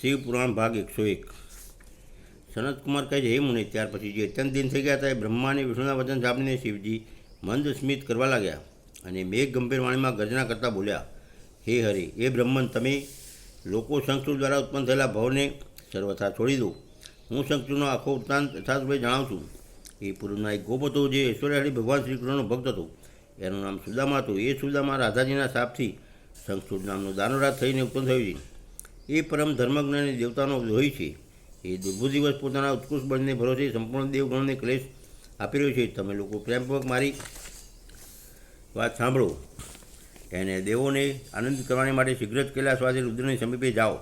શિવ પુરાણ ભાગ એકસો એક. સનતકુમાર કહે છે, હે મુનિ, ત્યાર પછી જે અત્યંત દિન થઈ ગયા હતા, એ બ્રહ્માને વિષ્ણુના વચન સાંભળીને શિવજી મંદ સ્મિત કરવા લાગ્યા અને મેઘ ગંભીર વાણીમાં ગર્જના કરતા બોલ્યા, હે હરે એ બ્રહ્મન, તમે લોકો સંસ્કૃત દ્વારા ઉત્પન્ન થયેલા ભાવને સર્વથા છોડી દો. હું સંસ્કૃતનો આખો વૃત્તાંત યથાર્થભાઈ જણાવું છું. એ પૂર્વના એક ગોપ હતો જે ઐશ્વર્યહારી ભગવાન શ્રી કૃષ્ણનો ભક્ત હતો. એનું નામ સુદામા હતું. એ સુદામા રાધાજીના શાપથી સંસ્કૃત નામનો દાનોરાજ થઈને ઉત્પન્ન થયું છે. એ પરમ ધર્મજ્ઞાની દેવતાનો હોય છે. એ દુર્ભુ દિવસ પોતાના ઉત્કૃષ્ટ બળને ભરોસે સંપૂર્ણ દેવગણને ક્લેશ આપી રહ્યો છે. તમે લોકો પ્રેમપૂર્વક મારી વાત સાંભળો. એને દેવોને આનંદિત કરવાની માટે શીઘ્ર જ કૈલાસવાસી રુદ્રની સમીપે જાઓ.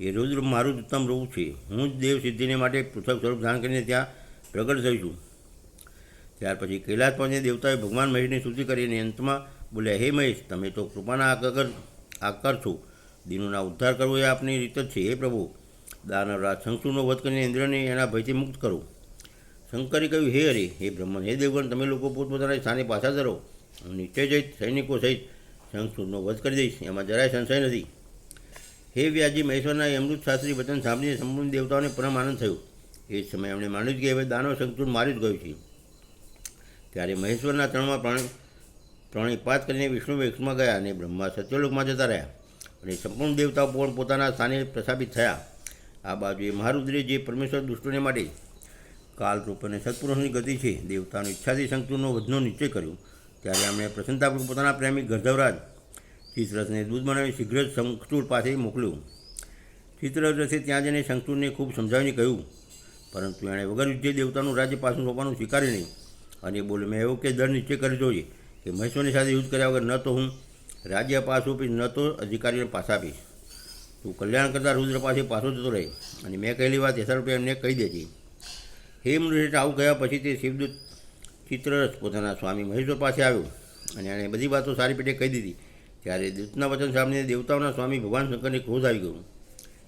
એ રુદ્ર મારું જ ઉત્તમ રૂપ છે. હું જ દેવ સિદ્ધિને માટે પૃથક સ્વરૂપ ધારણ કરીને ત્યાં પ્રગટ થઈ છું. ત્યાર પછી કૈલાસ પહોંચીને દેવતાએ ભગવાન મહેશની સ્તુતિ કરીને અંતમાં બોલ્યા, હે મહેશ, તમે તો કૃપાના આકર આકર છો દિનોના ઉદ્ધાર કરવો એ આપની રીત જ છે. હે પ્રભુ. દાનવરાજ શંકુનો વધ કરીને ઇન્દ્રને એના ભયથી મુક્ત કરો. શંકરે કહ્યું, હે હરે, હે બ્રહ્મન, હે દેવગણ, તમે લોકો પોતપોતાના સ્થાને પાછા ધરો. હું નીચે જઈશ, સૈનિકો સહિત શંકુનો વધ કરી દઈશ. એમાં જરાય સંશય નથી. હે વ્યાજી મહેશ્વરના અમૃત શાસ્ત્રી વચન સાંભળીને સંપૂર્ણ દેવતાઓને પરમ આનંદ થયો. એ સમયે એમણે માન્યું જ કે હવે દાનવ શંકુર મારી જ ગયું છે. ત્યારે મહેશ્વરના ત્રણમાં પ્રાણી પ્રાણીપાત કરીને વિષ્ણુ વેક્ષમાં ગયા અને બ્રહ્મા સત્યલોકમાં જતા રહ્યા. અને સંપૂર્ણ દેવતાઓ પણ પોતાના સ્થાને પ્રસ્થાપિત થયા. આ બાજુએ મહારુદ્રે જે પરમેશ્વર દુષ્ટોને માટે કાલરૂપ અને સત્પુરુષની ગતિ છે, દેવતાની ઈચ્છાથી શંકુનો વધનો નિશ્ચય કર્યો. ત્યારે એમણે પ્રસન્નતાપૂર્વક પોતાના પ્રેમી ગર્ધવરાજ ચિત્રરથને દૂધ બનાવી શીઘ્ર જ શંખચૂડ પાસે મોકલ્યું. ચિત્રરથે ત્યાં જઈને શંખચૂડને ખૂબ સમજાવીને કહ્યું, પરંતુ એણે વગર યુદ્ધે દેવતાનું રાજ્ય પાછું સોંપવાનું સ્વીકાર્યું નહીં. અને બોલે, મેં એવો કે દર નિશ્ચય કરી જોઈએ કે મહેશ્વરની સાથે યુદ્ધ કર્યા વગર ન તો હું રાજ્ય પાછું આપીશ ન તો અધિકારીઓને પાછા આપીશ તું કલ્યાણ કરતા રુદ્ર પાસે પાછો જતો રહે. અને મેં કહેલી વાત યથારૂપે એમને કહી દેતી હે મૃષેઠ આવું ગયા પછી તે શિવદૂત ચિત્રરસ પોતાના સ્વામી મહેશ્વર પાસે આવ્યો. અને એણે બધી વાતો સારી પેટે કહી દીધી. ત્યારે દૂતના વચન સાંભળીને દેવતાઓના સ્વામી ભગવાન શંકરને ક્રોધ આવી ગયો.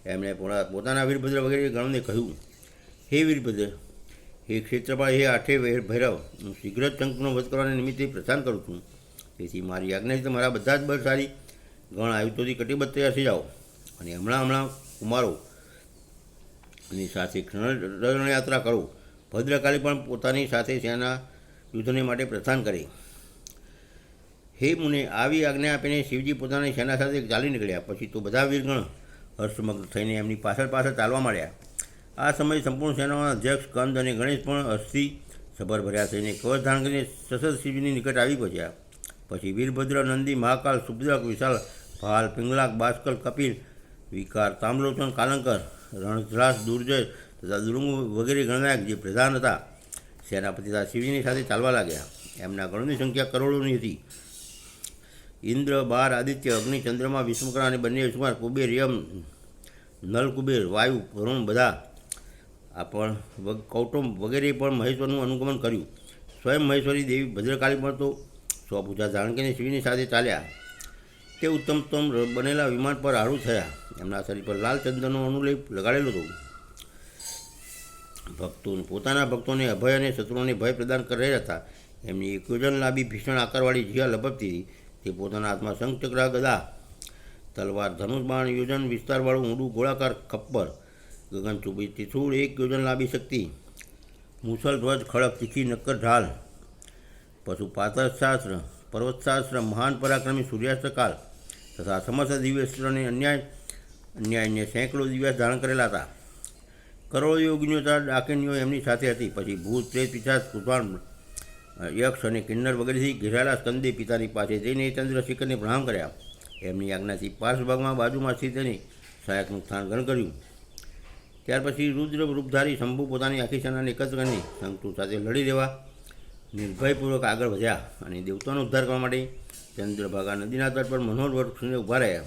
એમણે પોતાના વીરભદ્ર વગેરે ગણને કહ્યું, હે વીરભદ્ર, હે ક્ષેત્રપાળ હે આઠે ભૈરવ, હું શીઘ્ર જ શંકનો વધ કરવાના નિમિત્તે પ્રસ્થાન કરું છું. તેથી મારી આજ્ઞા છે તમારા બધા જ બળશાળી ગણ આવ્યું કટિબદ્ધ તૈયાર થઈ જાઓ. અને હમણાં હમણાં કુમારો ની સાથે યાત્રા કરો. ભદ્રકાલી પણ પોતાની સાથે સેના યુદ્ધને માટે પ્રસ્થાન કરે. હે મુને, આવી આજ્ઞા આપીને શિવજી પોતાની સેના સાથે ચાલી નીકળ્યા. પછી તો બધા વીરગણ હર્ષમગ્ન થઈને એમની પાછળ પાછળ ચાલવા માંડ્યા. આ સમયે સંપૂર્ણ સેનાના અધ્યક્ષ કંદ અને ગણેશ પણ હર્ષથી સભર ભર્યા થઈને કવચ ધારણ કરીને સશસ્ત્ર શિવજીની નિકટ આવી પહોંચ્યા. પછી વીરભદ્ર, નંદી, મહાકાલ સુભદ્રક વિશાલ, ભાલ, પિંગલાક, બાસ્કલ, કપિલ, વિકાર, તામ્રલોચન, કાલંકર, રણધ્રાસ, દુર્જય તથા દુરુંગ વગેરે ગણનાયક જે પ્રધાન હતા, સેનાપતિ તથા શિવજીની સાથે ચાલવા લાગ્યા. એમના ગણોની સંખ્યા કરોડોની હતી. ઇન્દ્ર, બાર, આદિત્ય, અગ્નિ, ચંદ્રમા વિષ્ણુકરા અને બંને કુબેર, યમ, નલ, કુબેર, વાયુ, વરુણ બધા આ પણ કૌટુંબ વગેરે પણ મહેશ્વરનું અનુગમન કર્યું. સ્વયં મહેશ્વરી દેવી ભદ્રકાળી પણ તો સ્વપૂજા જાણકીને શિવની સાથે ચાલ્યા. તે ઉત્તમ ઉત્તમ બનેલા વિમાન પર આરૂઢ થયા. એમના શરીર પર લાલ ચંદનનો અનુલેપ લગાડેલો હતો. ભક્તો પોતાના ભક્તોને અભય અને શત્રુઓને ભય પ્રદાન કરી રહ્યા હતા. એમની એક યોજન લાંબી ભીષણ આકારવાળી જીયા લપકતી હતી તે પોતાના હાથમાં શંખચક્ર ગદા તલવાર ધનુષ બાણ યોજન વિસ્તારવાળું ઊંડું ગોળાકાર ખપ્પર ગગનચુંબી તિથુળ એક યોજન લાંબી શક્તિ, મુસલ ધ્વજ, ખડક, તીખી નક્કર ઢાલ પશુ પાતરશાસ્ત્ર પર્વતશાસ્ત્ર મહાન પરાક્રમી સૂર્યાસ્તકાલ તથા સમસ્ત દિવ્યસ્ત્રને અન્યાય અન્યાયને સેંકડો દિવ્યાસ ધારણ કરેલા હતા કરોડો યોગીઓ તથા ડાકીણીઓ એમની સાથે હતી। પછી ભૂત, પ્રેત, પિશાચ કૃપાણ યક્ષ અને કિન્નર વગેરેથી ઘેરાયેલા સ્કંદે પિતાની પાસે જઈને ચંદ્રશેખરને પ્રણામ કર્યા। એમની આજ્ઞાથી પાર્શ્વભાગમાં બાજુમાં સ્થિત તેની સહાયકનું સ્થાન ગ્રહણ કર્યું। ત્યાર પછી રુદ્ર રૂપધારી શંભુ પોતાની આખી સેનાને એકત્ર કરીને શંકુ સાથે લડી દેવા નિર્ભયપૂર્વક આગળ વધ્યા અને દેવતાનો ઉદ્ધાર કરવા માટે ચંદ્રભાગા નદીના તટ પર મનોહર વૃક્ષને ઊભા રહ્યા.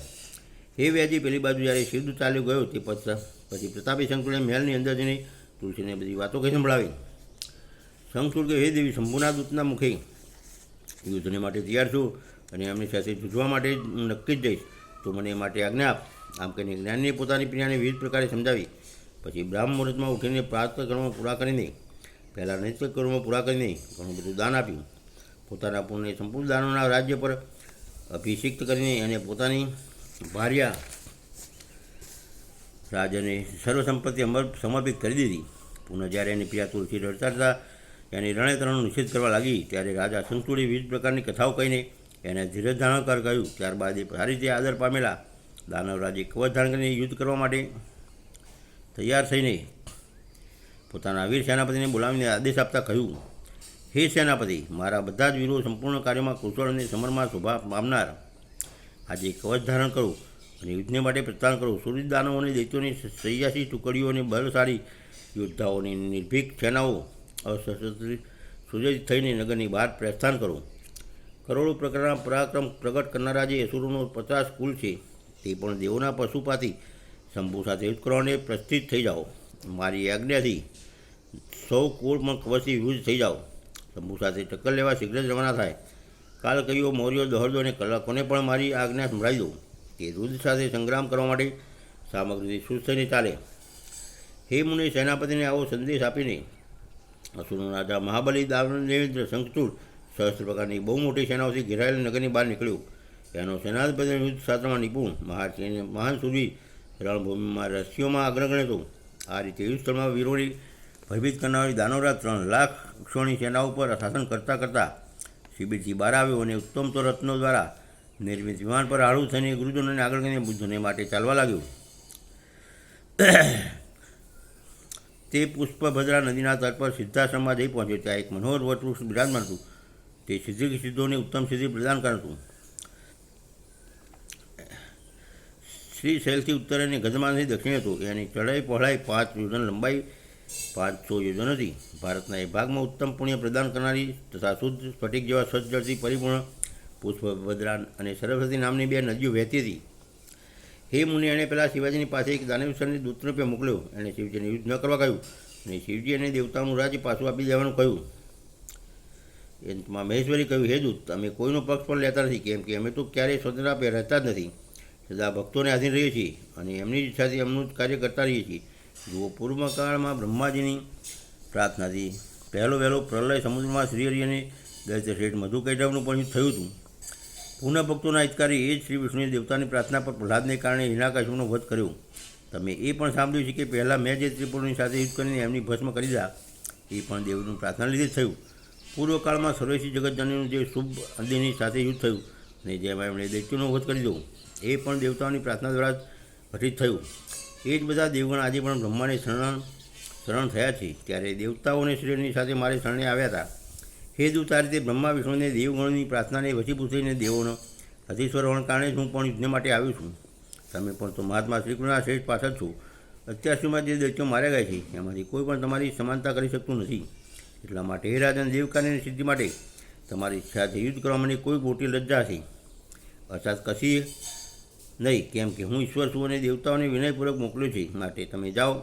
હે વ્યાજી, પેલી બાજુ જ્યારે શિવદૂત ચાલ્યો ગયો, તે પછી પ્રતાપી શંકુલે મહેલની અંદર જઈને તુલસીને બધી વાતો કહી સંભળાવી. શંકુર કે હે દેવી, શંભુના દૂતના મુખે યુદ્ધને માટે તૈયાર છું અને એમની સાથે જૂજવા માટે હું નક્કી જ જઈશ. તો મને એ માટે આજ્ઞા આપ. આમ કહીને જ્ઞાનને પોતાની પ્રિયાને વિવિધ પ્રકારે સમજાવી. પછી બ્રાહ્મ મુહૂર્તમાં ઉઠીને પ્રાર્થ કર્મો પૂરા કરીને પહેલાં નૈતિક કર્મો પૂરા કરીને ઘણું બધું દાન આપ્યું. પોતાના પુણ્ય સંપૂર્ણ દાનોના રાજ્ય પર અભિષિક્ત કરીને અને પોતાની ભાર્યા રાજાને સર્વસંપત્તિ સમર્પિત કરી દીધી. પુનઃ જ્યારે એની પ્રિયા તુલસી રડતા હતા એની રણેતરણનો નિષેધ કરવા લાગી, ત્યારે રાજા સંતુડી વિવિધ પ્રકારની કથાઓ કહીને એને ધીરજ ધારણ કર કહ્યું. ત્યારબાદ એ સારી રીતે આદર પામેલા દાનવરાજે કવચ ધારણ કરીને યુદ્ધ કરવા માટે તૈયાર થઈને પોતાના વીર સેનાપતિને બોલાવીને આદેશ આપતા કહ્યું, હે સેનાપતિ, મારા બધા જ વીરો સંપૂર્ણ કાર્યમાં કુશળ અને સમરમાં શોભા પામનાર. આજે કવચ ધારણ કરું અને યુદ્ધને માટે પ્રસ્થાન કરો. સૂર્ય દાનવો અને દૈત્યોની સૈયાસી ટુકડીઓ અને બળશાળી યોદ્ધાઓની નિર્ભીક સેનાઓ અસશસ્ત્ર સુજિત થઈને નગરની બહાર પ્રસ્થાન કરો. કરોડો પ્રકારના પરાક્રમ પ્રગટ કરનારા જે અસુરોનો પચાસ કુલ છે, તે પણ દેવોના પશુપાથી, શંભુ સાથે યુદ્ધ કરવાને પ્રસ્થિત થઈ જાઓ. મારી આજ્ઞાથી સૌ કુળમાં કવચથી યુદ્ધ થઈ જાઓ. શંભુ સાથે ટક્કર લેવા શીઘ્ર રવાના થાય. કાલ કયો મૌર્યો દોહરદો અને કલાકોને પણ મારી આજ્ઞા સંભળાવી દઉં. કે રુદ્ર સાથે સંગ્રામ કરવા માટે સામગ્રીથી થઈને ચાલે. હે મુનિ, સેનાપતિને આવો સંદેશ આપીને અસુરનો રાજા મહાબલી દાવનેન્દ્ર શંખચૂડ સહસ્ત્ર પ્રકારની બહુ મોટી સેનાઓથી ઘેરાયેલ નગરની બહાર નીકળ્યું. એનો સેનાધિપતિ યુદ્ધ શાસ્ત્રમાં નિપુણ, મહાન મહાન સુધી રણભૂમિમાં રસીઓમાં અગ્રગણ્ય હતો. આ રીતે સ્થળમાં વીરોની ભયભીત કરનારી દાનોરા ત્રણ લાખ ક્ષોણી સેના ઉપર શાસન કરતાં કરતાં શિબિરથી બહાર આવ્યો અને ઉત્તમ તો રત્નો દ્વારા નિર્મિત વિમાન પર આળુ થઈને ગુરુજનોને આગળ કરીને બુદ્ધને માટે ચાલવા લાગ્યું. તે પુષ્પભદ્રા નદીના તટ પર સિદ્ધાશ્રમમાં જઈ પહોંચ્યો. ત્યાં એક મનોહર વટવૃક્ષ બિરાજમાન હતું. તે સિદ્ધિ સિદ્ધોને ઉત્તમ સિદ્ધિ પ્રદાન કરતું. શ્રી શૈલથી ઉત્તર અને ગજમાનથી દક્ષિણ હતું. એની ચઢાઈ પહોળાઈ પાંચ યોજન લંબાઈ પાંચસો યોજન હતી ભારતના એ ભાગમાં ઉત્તમ પુણ્ય પ્રદાન કરનારી તથા શુદ્ધ, સ્ફટિક જેવા સ્વચ્છ જળથી પરિપૂર્ણ પુષ્પભદ્રા અને સરસ્વતી નામની બે નદીઓ વહેતી હતી. હે મુનિ, એણે પહેલાં શિવાજીની પાસે એક દાનવેશ્વરની દૂત રૂપે મોકલ્યો. એણે શિવજીને યુદ્ધ ન કરવા કહ્યું અને શિવજી અને દેવતાનું રાજ્ય પાછું આપી દેવાનું કહ્યું. અંતમાં મહેશ્વરી કહ્યું, હે દૂત, અમે કોઈનો પક્ષ પણ લેતા નથી, કેમ કે અમે તો ક્યારેય સ્વતંત્રતા રહેતા જ નથી. સદા ભક્તોને આધીન રહીએ છીએ અને એમની ઈચ્છાથી એમનું જ કાર્ય કરતા રહીએ છીએ. જુઓ પૂર્વકાળમાં બ્રહ્માજીની પ્રાર્થનાથી પહેલો વહેલો પ્રલય સમુદ્રમાં શ્રીહરિ અને દૈત્ય શેઠ મધુ કૈટવનું પણ થયું હતું. પૂર્ણ ભક્તોના હિતકારી એ જ શ્રી વિષ્ણુએ દેવતાની પ્રાર્થના પર પ્રહલાદને કારણે હિનાકાશનો વધ કર્યો. તમે એ પણ સાંભળ્યું છે કે પહેલાં મેં જે ત્રિપુરની સાથે યુદ્ધ કરીને એમની ભસ્મ કરી દીધા. એ પણ દેવનું પ્રાર્થના લીધે થયું. પૂર્વકાળમાં સર્વેશી જગતજનનું જે શુભ અંદેની સાથે યુદ્ધ થયું અને જેમાં એમણે દૈત્યનો વધ કરી દો એ પણ દેવતાઓની પ્રાર્થના દ્વારા ઘટિત થયું. એ જ બધા દેવગણ આજે પણ બ્રહ્માને શરણ શરણ થયા છે. ત્યારે દેવતાઓને શ્રીની સાથે મારે શરણે આવ્યા હતા. હે દૂત, આ રીતે બ્રહ્મા, વિષ્ણુને દેવગણોની પ્રાર્થનાને વચીભૂત થઈને દેવોનો અધીશ્વર હોવાને કારણે જ હું પણ યુદ્ધ માટે આવ્યો છું. તમે પણ તો મહાત્મા શ્રીકૃષ્ણના શ્રેષ્ઠ પાછળ છો. અત્યાર સુધીમાં જે દૈત્યો માર્યા ગયા છે, એમાંથી કોઈ પણ તમારી સમાનતા કરી શકતું નથી. એટલા માટે હે રાજન દેવકાની સિદ્ધિ માટે તમારી સાથે યુદ્ધ કરવા મને કોઈ મોટી લજ્જા છે અર્થાત કશી નહીં, કેમ કે હું ઈશ્વર છું અને દેવતાઓને વિનયપૂર્વક મોકલ્યો છે માટે. તમે જાઓ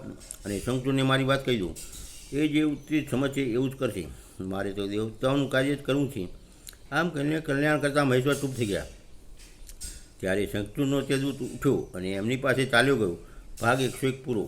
અને શંકુને મારી વાત કહી દો એ જે ઉત્તરી સમજશે એવું જ કરશે. મારે તો દેવતાઓનું કાર્ય જ કરવું છે. આમ કહીને કલ્યાણ કરતાં મહેશ્વર ચૂપ થઈ ગયા. ત્યારે શંકુનો તે ઉઠ્યો અને એમની પાસે ચાલ્યો ગયો. ભાગ એકસો એક પૂરો.